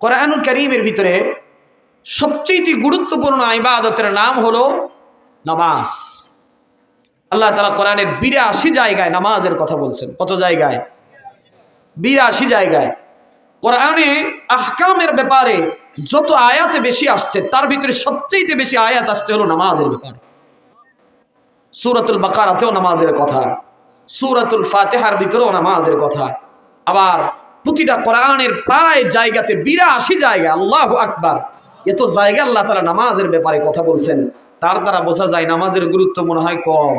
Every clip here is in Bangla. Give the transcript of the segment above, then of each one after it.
কোরআনুল করিমের ভিতরে সবচেয়ে গুরুত্বপূর্ণ ইবাদতের নাম হলো নামাজ। আল্লাহ তালা কোরআনের বিরাশি জায়গায় নামাজের কথা বলছেন। কত জায়গায়? বিরাশি জায়গায়। কোরআনে আহকামের ব্যাপারে যত আয়াতে বেশি আসছে, তার ভিতরে সবচেয়ে বেশি আয়াত আসছে হলো নামাজের ব্যাপারে। সুরাতুল বাকারাতেও নামাজের কথা। সুরাতুল ফাতেহার ভিতরেও নামাজের কথা। আবার প্রতিটা কোরআনের প্রায় জায়গাতে বিরাশি জায়গা আল্লাহ আকবার এত জায়গা আল্লাহ তারা নামাজের ব্যাপারে কথা বলছেন তার দ্বারা বোঝা যায় নামাজের গুরুত্ব মনে হয় কম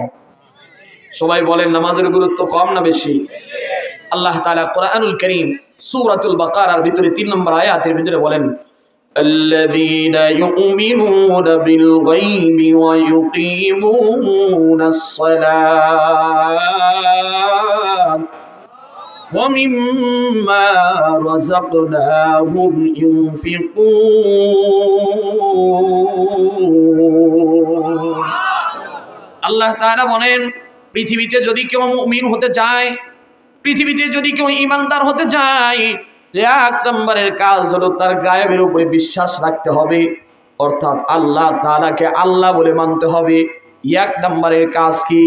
সবাই বলেন নামাজের গুরুত্ব কম না বেশি আল্লাহ তাআলা কোরআনুল করিম সূরাতুল বাকারার ভিতরে তিন নম্বর আয়াতের ভিতরে বলেন الذين يؤمنون بالغيب ويقيمون الصلاة ومما رزقناهم ينفقون আল্লাহ তাআলা বলেন পৃথিবীতে যদি কেউ মুমিন হতে চায় পৃথিবীতে যদি কেউ ইমানদার হতে চায় এক নম্বরের কাজ হলো তার গায়েবের উপরে বিশ্বাস রাখতে হবে অর্থাৎ আল্লাহ তাআলাকে আল্লাহ বলে মানতে হবে এক নম্বরের কাজ কি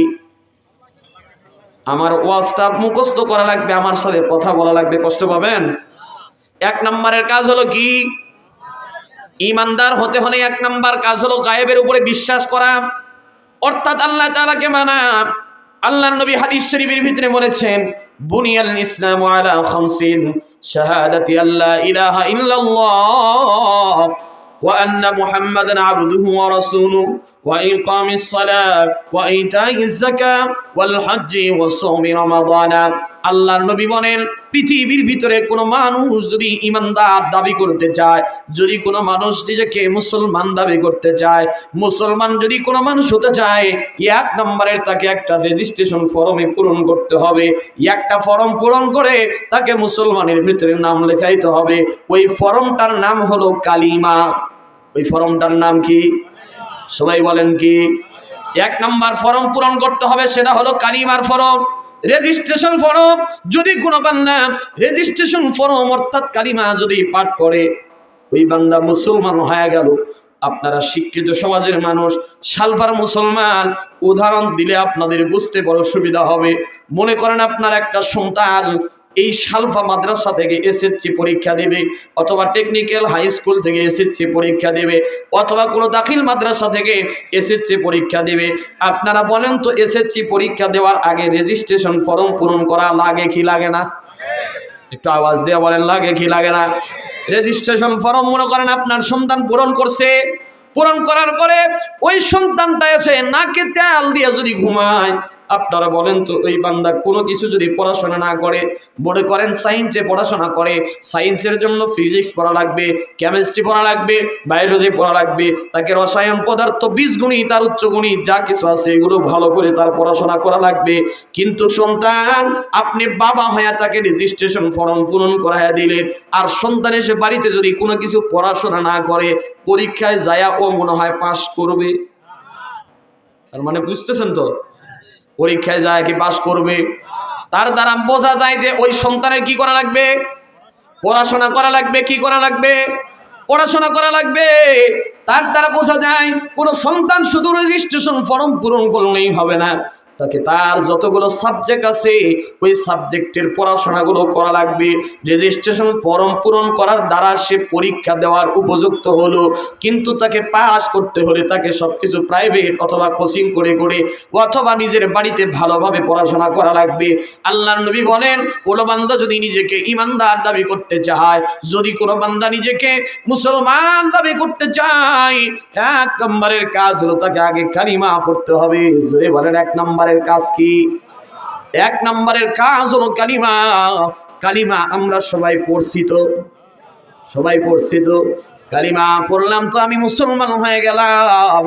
আমার ওয়াজটা মুখস্থ করা লাগবে, আমার সাথে কথা বলা লাগবে, কষ্ট পাবেন? এক নম্বরের কাজ হলো কি? ইমানদার হতে হলে এক নম্বর কাজ হলো গায়েবের উপরে বিশ্বাস করা। অর্থাৎ আল্লাহ তাআলাকে মানা। আল্লাহ নবী হাদিস শরীফের ভিতরে বলেছেন, বুনিয়াল ইসলাম আলা খামসিন, শাহাদাতি আল্লা ইলাহা ইল্লাল্লাহ। وأن محمدا عبده ورسوله وإقام الصلاة وإيتاء الزكاة والحج وصوم رمضان আল্লাহ নবী বলেন পৃথিবীর ভিতরে কোনো মানুষ যদি ইমানদার দাবি করতে চায় যদি কোনো মানুষ নিজেকে মুসলমান দাবি করতে চায় মুসলমান যদি কোনো মানুষ হতে চায় এক নম্বরের তাকে একটা রেজিস্ট্রেশন ফর্মে পূরণ করতে হবে একটা ফর্ম পূরণ করে তাকে মুসলমানের ভিতরে নাম লেখাইতে হবে ওই ফর্মটার নাম হলো কালিমা ওই ফর্মটার নাম কি? সবাই বলেন কি? এক নাম্বার ফর্ম পূরণ করতে হবে, সেটা হলো কালিমার ফর্ম রেজিস্ট্রেশন ফর্ম। যদি কোনো বান্দা রেজিস্ট্রেশন ফর্ম, অর্থাৎ কালিমা যদি পাঠ করে, ওই বান্দা মুসলমান হয়ে গেল। আপনারা শিক্ষিত সমাজের মানুষ, সালফার মুসলমান, উদাহরণ দিলে আপনাদের বুঝতে বড় সুবিধা হবে। মনে করেন আপনার একটা সন্তান এই সালফা মাদ্রাসা থেকে এসএসসি পরীক্ষা দেবে, অথবা টেকনিক্যাল হাই স্কুল থেকে এসএসসি পরীক্ষা দেবে, অথবা কোনো দাখিল মাদ্রাসা থেকে এসএসসি পরীক্ষা দেবে। আপনারা বলেন তো এসএসসি পরীক্ষা দেওয়ার আগে রেজিস্ট্রেশন ফর্ম পূরণ করা লাগে কি লাগে না? একটু আওয়াজ দিয়ে বলেন, লাগে কি লাগে না? রেজিস্ট্রেশন ফর্ম মনে করেন আপনার সন্তান পূরণ করছে, পূরণ করার পরে ওই সন্তানটা এসে নাকে তেল দিয়ে যদি ঘুমায় আপনারা বলেন তো, ওই বান্দা কোনো কিছু যদি পড়াশোনা না করে, মনে করেন সায়েন্সে পড়াশোনা করে সায়েন্সের জন্য ফিজিক্স পড়া লাগবে কেমিস্ট্রি পড়া লাগবে বায়োলজি পড়া লাগবে, তাকে রসায়ন পদার্থ বীজগণিত তার উচ্চগণিত যা কিছু আছে, এগুলো ভালো করে তার পড়াশোনা করা লাগবে। কিন্তু সন্তান, আপনি বাবা হয়ে তাকে রেজিস্ট্রেশন ফর্ম পূরণ করাইয়া দিলেন, আর সন্তান এসে বাড়িতে যদি কোনো কিছু পড়াশোনা না করে, পরীক্ষায় যায়া ও মনে হয় পাশ করবে। তার মানে বুঝতেছেন তো? পরীক্ষায় যায় কি পাশ করবে। তার দ্বারা বোঝা যায় যে ওই সন্তানের কি করা লাগবে? পড়াশোনা করা লাগবে, কি করা লাগবে? পড়াশোনা করা লাগবে। তার দ্বারা বোঝা যায়, কোনো সন্তান শুধু রেজিস্ট্রেশন ফর্ম পূরণ করলেই হবে না। তাকে তার যতগুলো সাবজেক্ট আছে, ওই সাবজেক্টের পড়াশোনাগুলো করা লাগবে। রেজিস্ট্রেশন ফর্ম পূরণ করার দ্বারা সে পরীক্ষা দেওয়ার উপযুক্ত হলো। কিন্তু তাকে পাস করতে হলে তাকে সব কিছু প্রাইভেট অথবা কোচিং করে করে অথবা নিজের বাড়িতে ভালোভাবে পড়াশোনা করা লাগবে। আল্লাহ নবী বলেন, কোনো বান্দা যদি নিজেকে ইমানদার দাবি করতে চায়, যদি কোনো বান্দা নিজেকে মুসলমান দাবি করতে চায়, এক নম্বরের কাজ হলো তাকে আগে কালিমা পড়তে হবে। জোরে বলেন, এক নম্বরের কাজ কি? এক নম্বরের কাজ হলো কালিমা। কালিমা আমরা সবাই পড়ছি তো। সবাই পড়ছি তো। কালিমা পড়লাম তো আমি মুসলমান হয়ে গেলাম।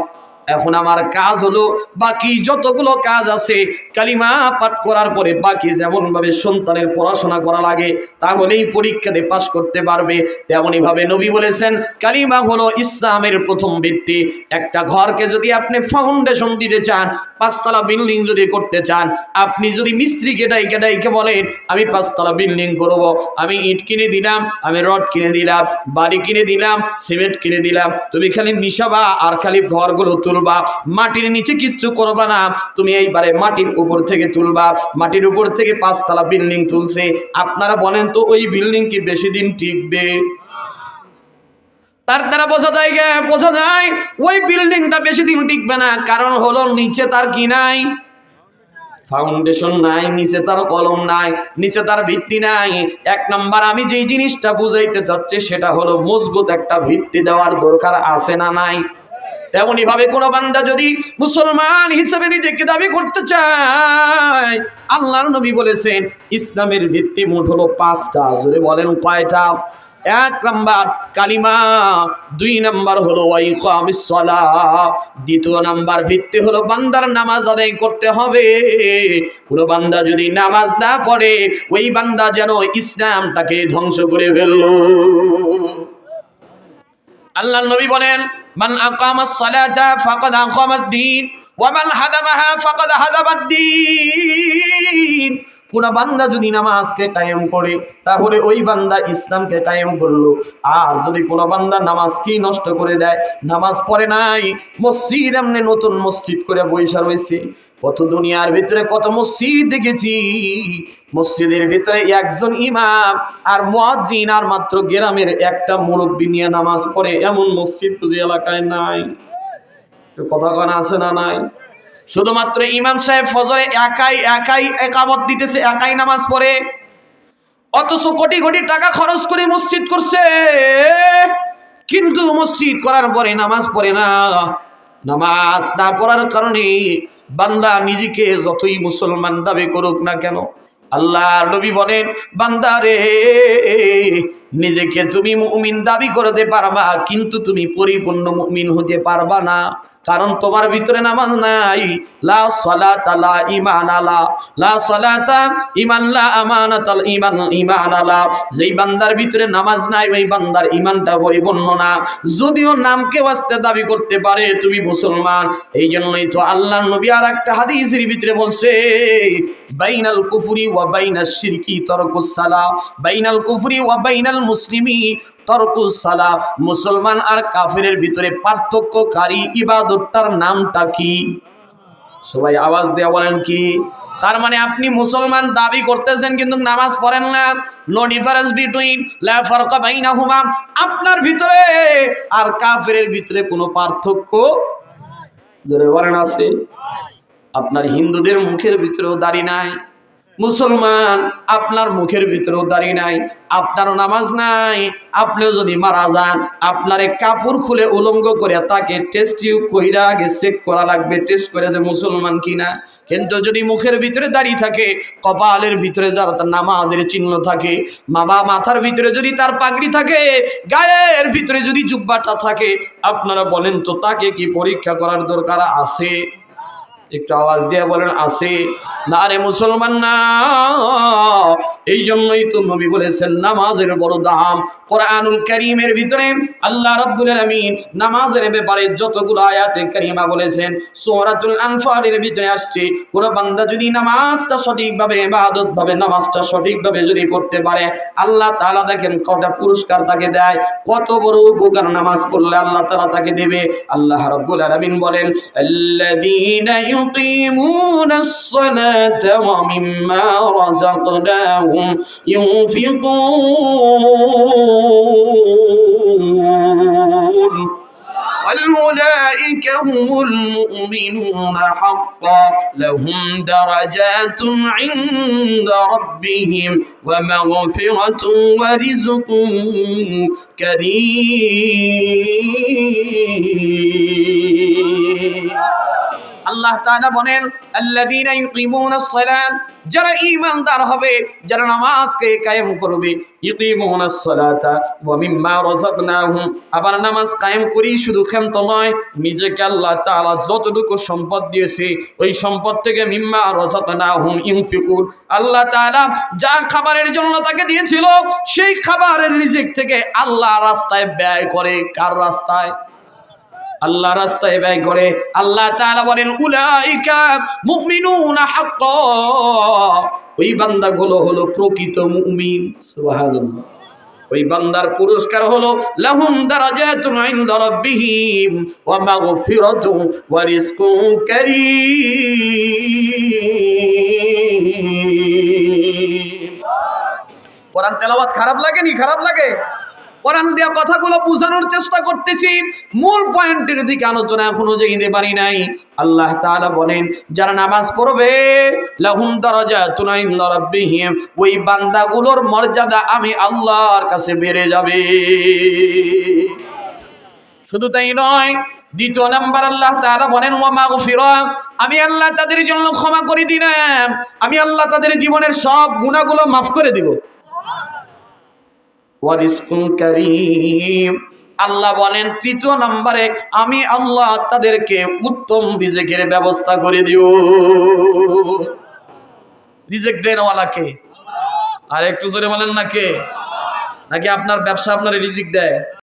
এখন আমার কাজ হলো বাকি যতগুলো কাজ আছে কালিমা পাঠ করার পরে বাকি যেমন ভাবে সন্তানের পড়াশোনা করা লাগে, তাহলেই পরীক্ষাতে পাশ করতে পারবে। তেমনই ভাবে নবী বলেছেন, কালিমা হলো ইসলামের প্রথম ভিত্তি। একটা ঘরকে যদি আপনি ফাউন্ডেশন দিতে চান, পাঁচতলা বিল্ডিং যদি করতে চান, আপনি যদি মিস্ত্রিকে ডাইকে ডাইকে বলেন, আমি পাঁচতলা বিল্ডিং করব, আমি ইট কিনে দিলাম, আমি রড কিনে দিলাম, বাড়ি কিনে দিলাম, সিমেন্ট কিনে দিলাম, তুমি খালি মিশাবা আর খালি ঘরগুলো তুলবা, মাটির নিচে কিচ্ছু করবা না। তুমি এইবারে মাটির উপর থেকে তুলবা। মাটির উপর থেকে পাঁচতলা বিল্ডিং তুলছে। আপনারা বলেন তো, ওই বিল্ডিং কি বেশি দিন টিকবে? তার দ্বারা বোঝা যায় বোঝা যায়, ওই বিল্ডিংটা বেশি দিন টিকবে না। কারণ হলো নিচে তার কি নাই? ফাউন্ডেশন নাই, নিচে তার কলম নাই, নিচে তার ভিত্তি নাই। এক নাম্বার, আমি যেই জিনিসটা বুঝাইতে চাচ্ছি, সেটা হলো মজবুত একটা ভিত্তি দেওয়ার দরকার আছে না নাই? তেমনি ভাবে কোনো বান্দা যদি মুসলমান হিসেবে নিজেকে দাবি করতে চায়, আল্লাহর নবী বলেছেন, ইসলামের ভিত্তি মোট হলো পাঁচটা। জোরে বলেন কয়টা? এক নাম্বার কালিমা, দুই নাম্বার হলো দ্বিতীয় নাম্বার ভিত্তি হলো বান্দার নামাজ আদায় করতে হবে। কোনো বান্দা যদি নামাজ না পড়ে, ওই বান্দা যেন ইসলামটাকে ধ্বংস করে ফেলল। আল্লাহ নবী বলেন من أقام الصلاة فقد أقام الدين ومن هدمها فقد هدم الدين. কোন বান্দা যদি নামাজকে কায়েম করে, তাহলে ওই বান্দা ইসলামকে কায়েম করল। আর যদি কোন বান্দা নামাজকে নষ্ট করে দেয়, নামাজ পড়ে নাই, মসজিদ এমনি নতুন মসজিদ করে বৈশা রয়েছে। কত দুনিয়ার ভিতরে কত মসজিদ দেখেছি। মসজিদের ভিতরে একজন ইমাম আর মুয়াজ্জিন, আর মাত্র গ্রামের একটা মুরব্বী নিয়ে নামাজ পড়ে, এমন মসজিদ বুঝি এলাকায় নাই। তো কথা কান, আছে না নাই? শুধুমাত্র ইমাম সাহেব ফজরে একাই একাই একামত দিতেছে, একাই নামাজ পড়ে। অথচ কোটি কোটি টাকা খরচ করে মসজিদ করছে। কিন্তু মসজিদ করার পরে নামাজ পড়ে না। নামাজ না পড়ার কারণে বান্দা নিজেকে যতই মুসলমান দাবি করুক না কেন আল্লাহ নবী বলেন, বান্দারে নিজেকে তুমি মুমিন দাবি করতে পারবা, কিন্তু তুমি পরিপূর্ণ মুমিন হতে পারবা না। কারণ তোমার ভিতরে নামাজ নাই। লা সালাতা লা ঈমান আলা লা সালাতা ঈমান, লা আমানাত আল ঈমান ঈমান আলা যেই বান্দার ভিতরে নামাজ নাই, ওই বান্দার ঈমানটা পরিপূর্ণ না। যদিও নামকে ওয়াস্তে দাবি করতে পারে, তুমি মুসলমান। এই জন্যই তো আল্লাহর নবী আর একটা হাদিসের ভিতরে বলছে বাইনাল কুফরি ওয়া বাইনাশ শিরকি তরকুস সালা। বাইনাল কুফরি ওয়া বাইনাল মুসলিমি তরকুস সালা। মুসলমান আর কাফিরের ভিতরে পার্থক্যকারী ইবাদতটার নামটা কি? সবাই আওয়াজ দেওয়া বলেন কি? তার মানে আপনি মুসলমান দাবি করতেছেন কিন্তু নামাজ পড়েন না। নো ডিফারেন্স বিটুইন লা ফারকা বাইনাহুমা। আপনার ভিতরে আর কাফিরের ভিতরে কোনো পার্থক্য? জোরে বলেন আছে। আপনার হিন্দুদের মুখের ভিতরেও দাড়ি নাই, মুসলমান আপনার মুখের ভিতরেও দাঁড়িয়ে নাই, আপনারও নামাজ নাই, আপনিও যদি মারা যান, আপনার কাপড় খুলে উলঙ্গ করে তাকে টেস্ট টিউব কইরা আগে চেক করা লাগবে টেস্ট করে যে মুসলমান কিনা। কিন্তু যদি মুখের ভিতরে দাঁড়িয়ে থাকে, কপালের ভিতরে যারা তার নামাজের চিহ্ন থাকে, মামা মাথার ভিতরে যদি তার পাগড়ি থাকে, গায়ের ভিতরে যদি জুব্বাটা থাকে, আপনারা বলেন তো তাকে কি পরীক্ষা করার দরকার আছে? একটু আওয়াজ দিয়ে বলেন আছে না রে মুসলমান না। এই জন্যই তো নবী বলেছেন, নামাজের বড় দাম। কোরআনুল কারীমের ভিতরে আল্লাহ রাব্বুল আলামিন নামাজের ব্যাপারে যতগুলো আয়াতে কারিমা বলেছেন, সূরাতুল আনফালের ভিতরে আসছে, কোন বান্দা যদি নামাজটা সঠিকভাবে ইবাদত ভাবে নামাজটা সঠিকভাবে যদি পড়তে পারে, আল্লাহ তাআলা দেখেন কটা পুরস্কার তাকে দেয়, কত বড় উপকার নামাজ পড়লে আল্লাহ তাআলা তাকে দেবে। আল্লাহ রাব্বুল আলামিন বলেন, আল্লাযীনা يقيمون الصلاة ومما رزقناهم ينفقون. والأولئك هم المؤمنون حقا. لهم درجات عند ربهم ومغفرة ورزق كريم. আল্লাহ তাআলা বলেন, আল্লাযীনা ইউকিমুনাস সালাত যারা ঈমানদার হবে, যারা নামাজকে কায়েম করবে ইউকিমুনাস সালাতা ওয়া মিম্মা রাযাকনাহুম। আবার নামাজ কায়েম করি শুধু ক্ষান্ত নয়, নিজেকে আল্লাহ তাআলা যতটুকু সম্পদ দিয়েছে, ওই সম্পদ থেকে মিম্মা রাযাকনাহুম ইউনফিকুন আল্লাহ তাআলা যা খাবারের জন্য তাকে দিয়েছিল, সেই খাবারের রিজিক থেকে আল্লাহ রাস্তায় ব্যয় করে। কার রাস্তায়? আল্লাহ রাস্তায় ব্যয় করে। আল্লাহ তাআলা বলেন, উলাইকা মুমিনুনা হাক্কা। ওই বান্দাগুলো হলো প্রকৃত মুমিন ওই বান্দার পুরস্কার হলো, লাহুম দারাজাতুন ইনদা রাব্বিহিম ওয়া মাগফিরাতুন ওয়া রিজকুন কারীম। কোরআন তেলাওয়াত খারাপ লাগেনি খারাপ লাগে? কোরআন দেওয়া কথাগুলো বোঝানোর চেষ্টা করতেছি। মূল পয়েন্টের দিকে আলোচনা এখনও যেতে পারি নাই। আল্লাহ তাআলা বলেন, যারা নামাজ পড়বে, লাহুম দারাজাতুন ইনদা রাব্বিহিম, ওই বান্দাগুলোর মর্যাদা আমি আল্লাহর কাছে বেড়ে যাবে। শুধু তাই নয়, দ্বিতীয় নাম্বার আল্লাহ তাআলা বলেন, ওয়া মাগফিরা আমি আল্লাহ তাদের জন্য ক্ষমা করে দিলাম। আমি আল্লাহ তাদের জীবনের সব গুনাহগুলো মাফ করে দিব। ওয়ারিসকুন আল্লাহ বলেন, তৃতীয় নম্বরে আমি আল্লাহ তাদেরকে উত্তম রিজেকের ব্যবস্থা করে দিব রিজেক দেনওয়ালাকে আর একটু জোরে বলেন না কে? নাকি আপনার ব্যবসা আপনার রিজিক দেয়?